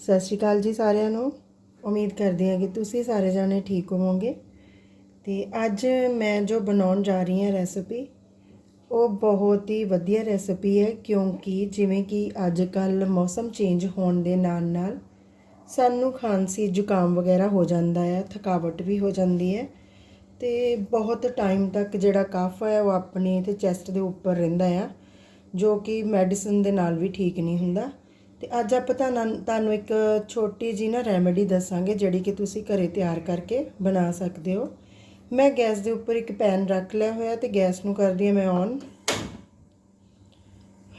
ਸਤਿ ਸ਼੍ਰੀ ਅਕਾਲ ਜੀ ਸਾਰਿਆਂ ਨੂੰ। ਉਮੀਦ ਕਰਦੀ ਹਾਂ ਕਿ ਤੁਸੀਂ ਸਾਰੇ ਜਾਣੇ ਠੀਕ ਹੋਵੋਗੇ। ਤੇ ਅੱਜ ਮੈਂ ਜੋ ਬਣਾਉਣ ਜਾ ਰਹੀ ਹਾਂ ਰੈਸਪੀ ਉਹ ਬਹੁਤ ਹੀ ਵਧੀਆ ਰੈਸਪੀ ਹੈ, ਕਿਉਂਕਿ ਜਿਵੇਂ ਕਿ ਅੱਜ ਕੱਲ ਮੌਸਮ ਚੇਂਜ ਹੋਣ ਦੇ ਨਾਲ ਨਾਲ ਸਾਨੂੰ ਖਾਂਸੀ, ਜ਼ੁਕਾਮ ਵਗੈਰਾ ਹੋ ਜਾਂਦਾ ਹੈ, ਥਕਾਵਟ ਵੀ ਹੋ ਜਾਂਦੀ ਹੈ। ਤੇ ਬਹੁਤ ਟਾਈਮ ਤੱਕ ਜਿਹੜਾ ਕਫ ਹੈ, ਉਹ ਆਪਣੇ ਤੇ ਚੈਸਟ ਦੇ ਉੱਪਰ ਰਹਿੰਦਾ ਆ, ਜੋ ਕਿ ਮੈਡੀਸਨ ਦੇ ਨਾਲ ਵੀ ਠੀਕ ਨਹੀਂ ਹੁੰਦਾ। ਤੇ ਅੱਜ ਆਪਾਂ ਤੁਹਾਨੂੰ ਤੁਹਾਨੂੰ ਇੱਕ ਛੋਟੀ ਜੀ ਨਾ ਰੈਮੇਡੀ ਦੱਸਾਂਗੇ, ਜਿਹੜੀ ਕਿ ਤੁਸੀਂ ਘਰੇ ਤਿਆਰ ਕਰਕੇ ਬਣਾ ਸਕਦੇ ਹੋ। ਮੈਂ ਗੈਸ ਦੇ ਉੱਪਰ ਇੱਕ ਪੈਨ ਰੱਖ ਲਿਆ ਹੋਇਆ ਤੇ ਗੈਸ ਨੂੰ ਕਰਦੀ ਹਾਂ ਮੈਂ ਔਨ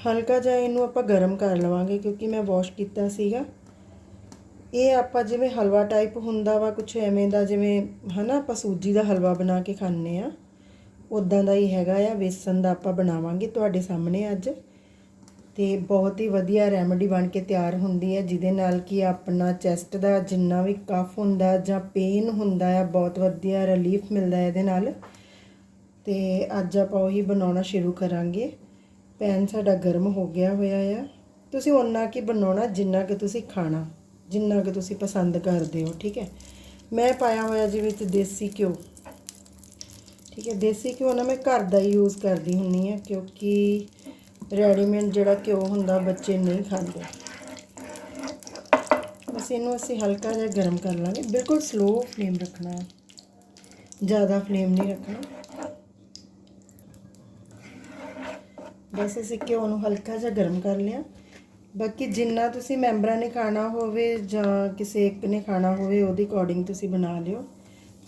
ਹਲਕਾ ਜਿਹਾ ਇਹਨੂੰ ਆਪਾਂ ਗਰਮ ਕਰ ਲਵਾਂਗੇ, ਕਿਉਂਕਿ ਮੈਂ ਵਾਸ਼ ਕੀਤਾ ਸੀਗਾ। ਇਹ ਆਪਾਂ ਜਿਵੇਂ ਹਲਵਾ ਟਾਈਪ ਹੁੰਦਾ ਵਾ ਕੁਝ ਐਵੇਂ ਦਾ ਜਿਵੇਂ, ਹਨਾ, ਆਪਾਂ ਸੂਜੀ ਦਾ ਹਲਵਾ ਬਣਾ ਕੇ ਖਾਂਦੇ ਆ ਉਦਾਂ ਦਾ ਹੀ ਹੈਗਾ ਆ ਬੇਸਨ ਦਾ ਆਪਾਂ ਬਣਾਵਾਂਗੇ ਤੁਹਾਡੇ ਸਾਹਮਣੇ ਅੱਜ। ਤੇ ਬਹੁਤ ਹੀ ਵਧੀਆ ਰੈਮੇਡੀ ਬਣ ਕੇ ਤਿਆਰ ਹੁੰਦੀ ਹੈ, ਜਿਹਦੇ ਨਾਲ ਕਿ ਆਪਣਾ ਚੈਸਟ ਦਾ ਜਿੰਨਾ ਵੀ ਕਫ ਹੁੰਦਾ ਜਾਂ ਪੇਨ ਹੁੰਦਾ ਹੈ ਬਹੁਤ ਵਧੀਆ ਰਿਲੀਫ ਮਿਲਦਾ ਹੈ ਇਹਦੇ ਨਾਲ। ਤੇ ਅੱਜ ਆਪਾਂ ਉਹੀ ਬਣਾਉਣਾ ਸ਼ੁਰੂ ਕਰਾਂਗੇ। ਪੈਨ ਸਾਡਾ ਗਰਮ ਹੋ ਗਿਆ ਹੋਇਆ ਆ। ਤੁਸੀਂ ਓਨਾ ਕੀ ਬਣਾਉਣਾ, ਜਿੰਨਾ ਕਿ ਤੁਸੀਂ ਖਾਣਾ, ਜਿੰਨਾ ਕਿ ਤੁਸੀਂ ਪਸੰਦ ਕਰਦੇ ਹੋ, ਠੀਕ ਹੈ? ਮੈਂ ਪਾਇਆ ਹੋਇਆ ਜੀ ਵਿੱਚ ਦੇਸੀ ਘਿਓ। ਠੀਕ ਹੈ, ਦੇਸੀ ਘਿਓ ਨਾ ਮੈਂ ਘਰ ਦਾ ਹੀ ਯੂਜ਼ ਕਰਦੀ ਹੁੰਨੀ ਆ ਕਿਉਂਕਿ ਰੈਡੀਮੇਡ ਜਿਹੜਾ ਘਿਓ ਹੁੰਦਾ, ਬੱਚੇ ਨਹੀਂ ਖਾਂਦੇ। ਬਸ ਇਹਨੂੰ ਅਸੀਂ ਹਲਕਾ ਜਿਹਾ ਗਰਮ ਕਰ ਲਾਂਗੇ। ਬਿਲਕੁਲ ਸਲੋ ਫਲੇਮ ਰੱਖਣਾ ਹੈ। ਜ਼ਿਆਦਾ ਫਲੇਮ ਨਹੀਂ ਰੱਖਣਾ। ਬਸ ਅਸੀਂ ਘਿਓ ਨੂੰ ਹਲਕਾ ਜਿਹਾ ਗਰਮ ਕਰ ਲਿਆ। ਬਾਕੀ ਜਿੰਨਾ ਤੁਸੀਂ ਮੈਂਬਰਾਂ ਨੇ ਖਾਣਾ ਹੋਵੇ ਜਾਂ ਕਿਸੇ ਇੱਕ ਨੇ ਖਾਣਾ ਹੋਵੇ, ਉਹਦੇ ਅਕੋਰਡਿੰਗ ਤੁਸੀਂ ਬਣਾ ਲਿਓ।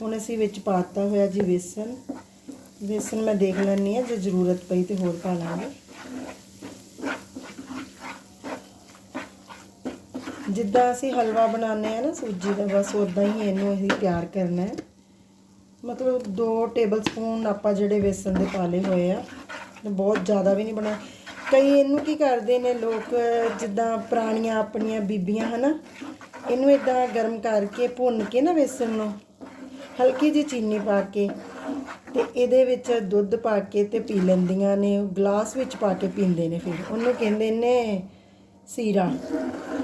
ਹੁਣ ਅਸੀਂ ਵਿੱਚ ਪਾਤਾ ਹੋਇਆ ਜੀ ਵੇਸਣ। ਵੇਸਣ ਮੈਂ ਦੇਖ ਲੈਣੀ ਆ ਜੇ ਜ਼ਰੂਰਤ ਪਈ ਤੇ ਹੋਰ ਪਾ ਲਾਂਗੇ। ਜਿੱਦਾਂ ਅਸੀਂ ਹਲਵਾ ਬਣਾਉਂਦੇ ਆ ਨਾ ਸੂਜੀ ਦਾ, ਬਸ ਉਦਾਂ ਹੀ ਇਹਨੂੰ ਅਸੀਂ ਤਿਆਰ ਕਰਨਾ ਹੈ। ਮਤਲਬ 2 ਟੇਬਲ ਸਪੂਨ ਆਪਾਂ ਜਿਹੜੇ ਵੇਸਣ ਦੇ ਪਾਲੇ ਹੋਏ ਆ ਬਹੁਤ ਜ਼ਿਆਦਾ ਵੀ ਨਹੀਂ ਬਣਾ ਕਈ ਇਹਨੂੰ ਕੀ ਕਰਦੇ ਨੇ ਲੋਕ, ਜਿੱਦਾਂ ਪੁਰਾਣੀਆਂ ਆਪਣੀਆਂ ਬੀਬੀਆਂ ਹਨਾ, ਇਹਨੂੰ ਇਦਾਂ ਗਰਮ ਕਰਕੇ ਭੁੰਨ ਕੇ ਨਾ ਵੇਸਣ ਨੂੰ, ਹਲਕੀ ਜਿਹੀ ਚੀਨੀ ਪਾ ਕੇ, ਤੇ ਇਹਦੇ ਵਿੱਚ ਦੁੱਧ ਪਾ ਕੇ ਤੇ ਪੀ ਲੈਂਦੀਆਂ ਨੇ, ਗਲਾਸ ਵਿੱਚ ਪਾ ਕੇ ਪੀਂਦੇ ਨੇ ਫਿਰ। ਉਹਨੂੰ ਕਹਿੰਦੇ ਨੇ ਸੀਰਾ।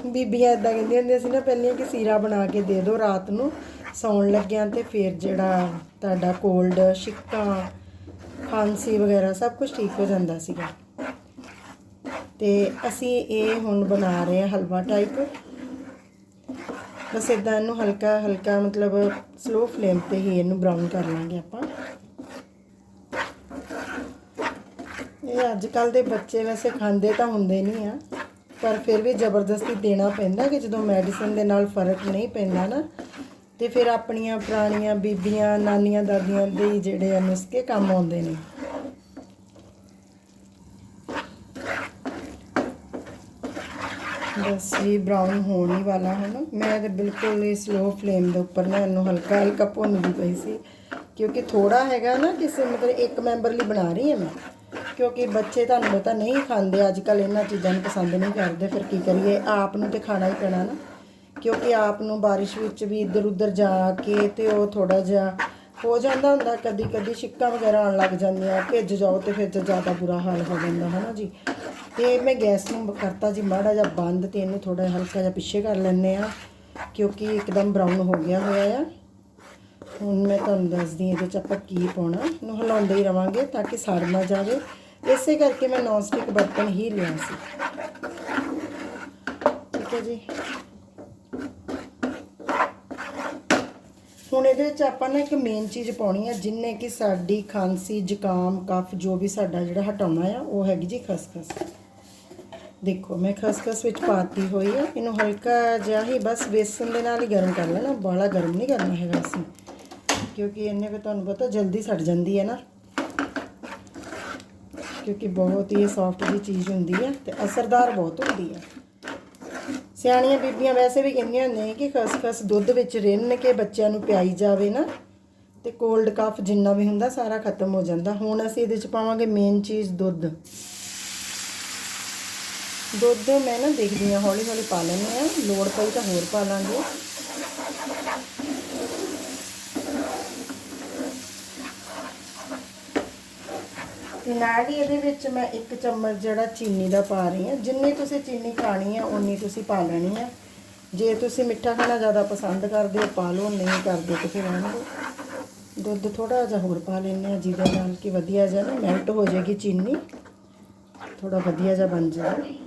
ਬੀਬੀਆਂ ਇਦਾਂ ਕਹਿੰਦੀਆਂ ਹੁੰਦੀਆਂ ਸੀ ਨਾ ਪਹਿਲੀਆਂ ਕਿ ਸੀਰਾ ਬਣਾ ਕੇ ਦੇ ਦਿਓ ਰਾਤ ਨੂੰ। ਸੌਣ ਲੱਗਿਆਂ ਤੇ ਫਿਰ ਜਿਹੜਾ ਤੁਹਾਡਾ ਕੋਲਡ ਛਿੱਕਾਂ ਖਾਂਸੀ ਵਗੈਰਾ ਸਭ ਕੁਝ ਠੀਕ ਹੋ ਜਾਂਦਾ ਸੀਗਾ। ਤੇ ਅਸੀਂ ਇਹ ਹੁਣ ਬਣਾ ਰਹੇ ਹਾਂ ਹਲਵਾ ਟਾਈਪ ਬਸ ਇਦਾਂ ਇਹਨੂੰ ਹਲਕਾ ਹਲਕਾ ਮਤਲਬ ਸਲੋ ਫਲੇਮ ਤੇ ਹੀ ਇਹਨੂੰ ਬਰਾਊਨ ਕਰ ਲਾਂਗੇ ਆਪਾਂ। ਇਹ ਅੱਜ ਕੱਲ ਦੇ ਬੱਚੇ ਵੈਸੇ ਖਾਂਦੇ ਤਾਂ ਹੁੰਦੇ ਨਹੀਂ ਆ। ਪਰ ਫਿਰ ਵੀ ਜ਼ਬਰਦਸਤੀ ਦੇਣਾ ਪੈਂਦਾ ਕਿ ਜਦੋਂ ਮੈਡੀਸਨ ਦੇ ਨਾਲ ਫ਼ਰਕ ਨਹੀਂ ਪੈਂਦਾ ਨਾ, ਤੇ ਫਿਰ ਆਪਣੀਆਂ ਪੁਰਾਣੀਆਂ ਬੀਬੀਆਂ, ਨਾਨੀਆਂ, ਦਾਦੀਆਂ ਦੇ ਜਿਹੜੇ ਆ ਨੁਸਖੇ ਕੰਮ ਆਉਂਦੇ ਨੇ। ਬਸ ਇਹ ਬਰਾਊਨ ਹੋਣ ਹੀ ਵਾਲਾ ਹੈ ਨਾ। ਮੈਂ ਤੇ ਬਿਲਕੁਲ ਹੀ ਸਲੋ ਫਲੇਮ ਦੇ ਉੱਪਰ ਨਾ ਇਹਨੂੰ ਹਲਕਾ ਹਲਕਾ ਭੁੰਨਦੀ ਪਈ ਸੀ, ਕਿਉਂਕਿ ਥੋੜਾ ਹੈਗਾ ਨਾ ਕਿਸੇ ਮਤਲਬ ਇੱਕ ਮੈਂਬਰ ਲਈ ਬਣਾ ਰਹੀ ਹਾਂ ਮੈਂ। ਕਿਉਂਕਿ ਬੱਚੇ ਤੁਹਾਨੂੰ ਪਤਾ ਨਹੀਂ ਖਾਂਦੇ ਅੱਜ ਕੱਲ ਇਹਨਾਂ ਚੀਜ਼ਾਂ ਨੂੰ ਪਸੰਦ ਨਹੀਂ ਕਰਦੇ, ਫਿਰ ਕੀ ਕਰੀਏ? ਆਪ ਨੂੰ ਤੇ ਖਾਣਾ ਹੀ ਪੈਣਾ ਨਾ। ਕਿਉਂਕਿ ਆਪ ਨੂੰ ਬਾਰਿਸ਼ ਵਿੱਚ ਵੀ ਇੱਧਰ ਉੱਧਰ ਜਾ ਕੇ ਤੇ ਉਹ ਥੋੜਾ ਜਿਹਾ ਹੋ ਜਾਂਦਾ ਹੁੰਦਾ ਕਦੀ ਕਦੀ ਛਿੱਕਾਂ ਵਗੈਰਾ ਆਉਣ ਲੱਗ ਜਾਂਦੀਆਂ, ਭਿੱਜ ਜਾਓ ਤੇ ਫਿਰ ਤਾਂ ਜ਼ਿਆਦਾ ਬੁਰਾ ਹਾਲ ਹੋ ਜਾਂਦਾ ਹੈ ਨਾ ਜੀ? ਤੇ ਮੈਂ ਗੈਸ ਨੂੰ ਕਰਤਾ ਜੀ ਮਾੜਾ ਜਿਹਾ ਬੰਦ ਤੇ ਇਹਨੂੰ ਥੋੜਾ ਹਲਕਾ ਜਿਹਾ ਪਿੱਛੇ ਕਰ ਲੈਂਦੇ ਆ ਕਿਉਂਕਿ ਇੱਕਦਮ ਬਰਾਊਨ ਹੋ ਗਿਆ ਹੋਇਆ ਆ। ਹੁਣ ਮੈਂ ਤੁਹਾਨੂੰ ਦੱਸਦੀ ਇਹਦੇ ਚ ਆਪਾਂ ਕੀ ਪਾਉਣਾ। ਇਹਨੂੰ ਹਿਲਾਉਂਦੇ ਹੀ ਰਵਾਂਗੇ ਤਾਂ ਕਿ ਸੜ ਨਾ ਜਾਵੇ। ਇਸੇ ਕਰਕੇ ਮੈਂ ਨੌਨ ਸਟਿਕ ਬਰਤਨ ਹੀ ਲਿਆ ਸੀ। ਠੀਕ ਹੈ ਜੀ। ਹੁਣ ਇਹਦੇ ਵਿੱਚ ਆਪਾਂ ਨਾ ਇੱਕ ਮੇਨ ਚੀਜ਼ ਪਾਉਣੀ ਹੈ ਜਿੰਨੇ ਕਿ ਸਾਡੀ ਖਾਂਸੀ, ਜ਼ੁਕਾਮ, ਕਫ, ਜੋ ਵੀ ਸਾਡਾ ਜਿਹੜਾ ਹਟਾਉਣਾ ਆ, ਉਹ ਹੈਗੀ ਜੀ ਖਸਖਸ। ਦੇਖੋ, ਮੈਂ ਖਸਖਸ ਵਿੱਚ ਪਾਤੀ ਹੋਈ ਹੈ ਇਹਨੂੰ ਹਲਕਾ ਜਿਹਾ ਹੀ ਬਸ ਬੇਸਨ ਦੇ ਨਾਲ ਹੀ ਗਰਮ ਕਰ ਲੈਣਾ। ਬਾਲਾ ਗਰਮ ਨਹੀਂ ਕਰਨਾ ਹੈਗਾ ਅਸੀਂ। ਕਿਉਂਕਿ ਇਹਨੇ ਵੀ ਤੁਹਾਨੂੰ ਪਤਾ ਜਲਦੀ ਸੜ ਜਾਂਦੀ ਹੈ ਨਾ। ਕਿਉਂਕਿ ਬਹੁਤ ਹੀ ਸੌਫਟ ਜੀ ਚੀਜ਼ ਹੁੰਦੀ ਹੈ ਤੇ ਅਸਰਦਾਰ ਬਹੁਤ ਹੁੰਦੀ ਹੈ। ਸਿਆਣੀਆਂ ਬੀਬੀਆਂ ਵੈਸੇ ਵੀ ਕਹਿੰਦੀਆਂ ਨੇ ਕਿ ਖਸਖਸ ਦੁੱਧ ਵਿੱਚ ਰਿੰਨ ਕੇ ਬੱਚਿਆਂ ਨੂੰ ਪਿਆਈ ਜਾਵੇ ਨਾ, ਤੇ ਕੋਲਡ ਕਫ ਜਿੰਨਾ ਵੀ ਹੁੰਦਾ ਸਾਰਾ ਖਤਮ ਹੋ ਜਾਂਦਾ। ਹੁਣ ਅਸੀਂ ਇਹਦੇ 'ਚ ਪਾਵਾਂਗੇ ਮੇਨ ਚੀਜ਼ ਦੁੱਧ। ਦੁੱਧ ਮੈਂ ਨਾ ਦੇਖਦੀ ਹਾਂ ਹੌਲੀ ਹੌਲੀ ਪਾ ਲੈਂਦੇ ਆ ਲੋੜ ਪਈ ਤਾਂ ਹੋਰ ਪਾ ਲਾਂਗੇ। ਨਾਲ ਹੀ ਇਹਦੇ ਵਿੱਚ ਮੈਂ ਇੱਕ ਚਮਚ ਜਿਹੜਾ ਚੀਨੀ ਦਾ ਪਾ ਰਹੀ ਹਾਂ। ਜਿੰਨੀ ਤੁਸੀਂ ਚੀਨੀ ਖਾਣੀ ਹੈ ਉਨੀ ਤੁਸੀਂ ਪਾ ਲੈਣੀ ਹੈ ਜੇ ਤੁਸੀਂ ਮਿੱਠਾ ਖਾਣਾ ਜ਼ਿਆਦਾ ਪਸੰਦ ਕਰਦੇ ਹੋ, ਪਾ ਲਓ, ਨਹੀਂ ਕਰਦੇ ਤਾਂ ਫਿਰ ਰਹਿਣ ਦਿਓ। ਦੁੱਧ ਥੋੜਾ ਜਿਹਾ ਹੋਰ ਪਾ ਲੈਂਦੇ ਆ ਜਿਹਦੇ ਨਾਲ ਕਿ ਵਧੀਆ ਜਿਹਾ ਨਾ ਮੈਲਟ ਹੋ ਜਾਏਗੀ ਚੀਨੀ। ਥੋੜਾ ਵਧੀਆ ਜਿਹਾ ਬਣ ਜਾਏਗਾ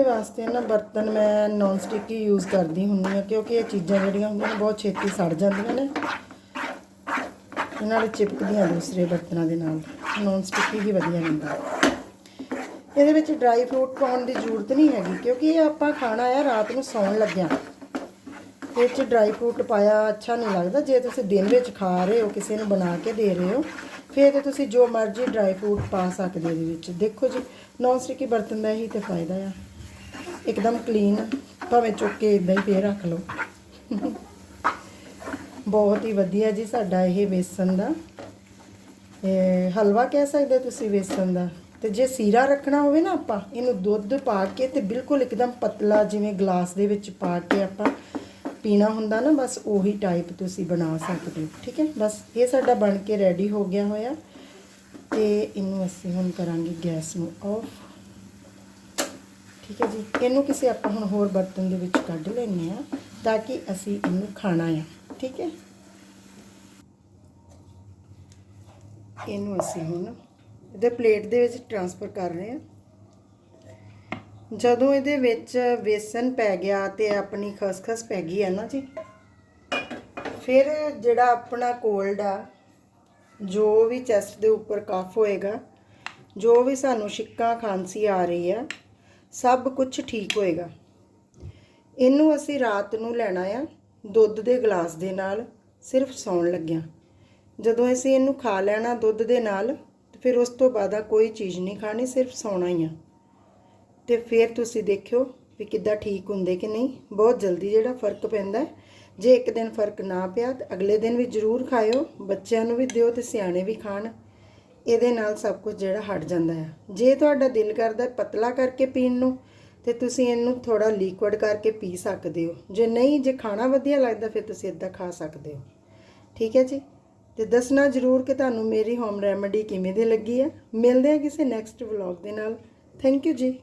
ਇਹਦੇ ਵਾਸਤੇ ਨਾ ਬਰਤਨ ਮੈਂ ਨੌਨ ਸਟਿਕ ਹੀ ਯੂਜ਼ ਕਰਦੀ ਹੁੰਦੀ ਆ ਕਿਉਂਕਿ ਇਹ ਚੀਜ਼ਾਂ ਜਿਹੜੀਆਂ ਹੁੰਦੀਆਂ ਨੇ ਬਹੁਤ ਛੇਤੀ ਸੜ ਜਾਂਦੀਆਂ ਨੇ। ਇਹਨਾਂ ਚਿਪਕਦੀਆਂ ਦੂਸਰੇ ਬਰਤਨਾਂ ਦੇ ਨਾਲ ਨੌਨ ਸਟਿਕ ਹੀ ਵਧੀਆ ਰਹਿੰਦਾ ਇਹਦੇ ਵਿੱਚ ਡਰਾਈ ਫਰੂਟ ਪਾਉਣ ਦੀ ਜ਼ਰੂਰਤ ਨਹੀਂ ਹੈਗੀ, ਕਿਉਂਕਿ ਇਹ ਆਪਾਂ ਖਾਣਾ ਆ, ਰਾਤ ਨੂੰ ਸੌਣ ਲੱਗਿਆ। ਇਹ 'ਚ ਡਰਾਈ ਫਰੂਟ ਪਾਇਆ ਅੱਛਾ ਨਹੀਂ ਲੱਗਦਾ, ਜੇ ਤੁਸੀਂ ਦਿਨ ਵਿੱਚ ਖਾ ਰਹੇ ਹੋ, ਕਿਸੇ ਨੂੰ ਬਣਾ ਕੇ ਦੇ ਰਹੇ ਹੋ, ਫਿਰ ਤੇ ਤੁਸੀਂ ਜੋ ਮਰਜ਼ੀ ਡਰਾਈ ਫਰੂਟ ਪਾ ਸਕਦੇ ਹੋ ਇਹਦੇ ਵਿੱਚ। ਦੇਖੋ ਜੀ ਨੌਨ ਸਟਿਕੀ ਬਰਤਨ ਦਾ ਇਹੀ ਤੇ ਫਾਇਦਾ ਆ। ਇੱਕਦਮ ਕਲੀਨ ਭਾਵੇਂ ਚੁੱਕ ਕੇ ਇਦਾਂ ਹੀ ਫੇਰ ਰੱਖ ਲਓ। ਬਹੁਤ ਹੀ ਵਧੀਆ ਜੀ ਸਾਡਾ ਇਹ ਵੇਸਣ ਦਾ। ਹਲਵਾ ਕਹਿ ਸਕਦੇ ਤੁਸੀਂ ਵੇਸਣ ਦਾ। ਤੇ ਜੇ ਸੀਰਾ ਰੱਖਣਾ ਹੋਵੇ ਨਾ ਆਪਾਂ, ਇਹਨੂੰ ਦੁੱਧ ਪਾ ਕੇ ਤੇ ਬਿਲਕੁਲ ਇੱਕਦਮ ਪਤਲਾ ਜਿਵੇਂ ਗਲਾਸ ਦੇ ਵਿੱਚ ਪਾ ਕੇ ਆਪਾਂ ਪੀਣਾ ਹੁੰਦਾ ਨਾ, ਬਸ ਉਹੀ ਟਾਈਪ ਤੁਸੀਂ ਬਣਾ ਸਕਦੇ ਹੋ, ਠੀਕ ਹੈ? ਬਸ ਇਹ ਸਾਡਾ ਬਣ ਕੇ ਰੈਡੀ ਹੋ ਗਿਆ ਹੋਇਆ। ਤੇ ਇਹਨੂੰ ਅਸੀਂ ਹੁਣ ਕਰਾਂਗੇ ਗੈਸ ਨੂੰ ਆਫ ਠੀਕ ਹੈ ਜੀ। ਇਹਨੂੰ ਕਿਸੇ ਆਪਾਂ ਹੁਣ ਹੋਰ ਬਰਤਨ ਦੇ ਵਿੱਚ ਕੱਢ ਲੈਂਦੇ ਆ ਤਾਂ ਕਿ ਅਸੀਂ ਇਹਨੂੰ ਖਾਣਾ ਆ। ਠੀਕ ਹੈ। ਇਹਨੂੰ ਅਸੀਂ ਹੁਣ ਇਹਦੇ ਪਲੇਟ ਦੇ ਵਿੱਚ ਟ੍ਰਾਂਸਫਰ ਕਰ ਰਹੇ ਹਾਂ। ਜਦੋਂ ਇਹਦੇ ਵਿੱਚ ਵੇਸਣ ਪੈ ਗਿਆ ਤੇ ਆਪਣੀ ਖਸਖਸ ਪੈ ਗਈ ਹੈ ਨਾ ਜੀ, ਫਿਰ ਜਿਹੜਾ ਆਪਣਾ ਕੋਲਡ ਆ, ਜੋ ਵੀ ਚੈਸਟ ਦੇ ਉੱਪਰ ਕਫ ਹੋਏਗਾ, ਜੋ ਵੀ ਸਾਨੂੰ ਛਿੱਕਾਂ ਖਾਂਸੀ ਆ ਰਹੀ ਆ ਸਭ ਕੁਝ ਠੀਕ ਹੋਏਗਾ। ਇਹਨੂੰ ਅਸੀਂ ਰਾਤ ਨੂੰ ਲੈਣਾ ਆ, ਦੁੱਧ ਦੇ ਗਲਾਸ ਦੇ ਨਾਲ, ਸਿਰਫ ਸੌਣ ਲੱਗਿਆ। ਜਦੋਂ ਅਸੀਂ ਇਹਨੂੰ ਖਾ ਲੈਣਾ ਦੁੱਧ ਦੇ ਨਾਲ, ਤੇ ਫਿਰ ਉਸ ਤੋਂ ਬਾਅਦ ਕੋਈ ਚੀਜ਼ ਨਹੀਂ ਖਾਣੀ, ਸਿਰਫ ਸੌਣਾ ਹੀ ਆ। ਤੇ ਫਿਰ ਤੁਸੀਂ ਦੇਖਿਓ ਵੀ ਕਿੱਦਾਂ ਠੀਕ ਹੁੰਦੇ ਕਿ ਨਹੀਂ। ਬਹੁਤ ਜਲਦੀ ਜਿਹੜਾ ਫ਼ਰਕ ਪੈਂਦਾ, ਜੇ ਇੱਕ ਦਿਨ ਫ਼ਰਕ ਨਾ ਪਿਆ, ਤਾਂ ਅਗਲੇ ਦਿਨ ਵੀ ਜ਼ਰੂਰ ਖਾਇਓ, ਬੱਚਿਆਂ ਨੂੰ ਵੀ ਦਿਓ ਤੇ ਸਿਆਣੇ ਵੀ ਖਾਣ। ਇਹਦੇ ਨਾਲ ਸਭ ਕੁਝ ਜਿਹੜਾ ਹਟ ਜਾਂਦਾ ਹੈ ਜੇ ਤੁਹਾਡਾ ਦਿਲ ਕਰਦਾ ਪਤਲਾ ਕਰਕੇ ਪੀਣ ਨੂੰ, ਤੇ ਤੁਸੀਂ ਇਹਨੂੰ ਥੋੜਾ ਲਿਕੁਇਡ ਕਰਕੇ ਪੀ ਸਕਦੇ ਹੋ। ਜੇ ਨਹੀਂ, ਜੇ ਖਾਣਾ ਵਧੀਆ ਲੱਗਦਾ, ਫਿਰ ਤੁਸੀਂ ਇਦਾਂ ਖਾ ਸਕਦੇ ਹੋ। ਠੀਕ ਹੈ ਜੀ? ਤੇ ਦੱਸਣਾ ਜ਼ਰੂਰ ਕਿ ਤੁਹਾਨੂੰ ਮੇਰੀ ਹੋਮ ਰੈਮੇਡੀ ਕਿਵੇਂ ਦੀ ਲੱਗੀ ਹੈ। ਮਿਲਦੇ ਹਾਂ ਕਿਸੇ ਨੈਕਸਟ ਵਲੌਗ ਦੇ ਨਾਲ। ਥੈਂਕ ਯੂ ਜੀ।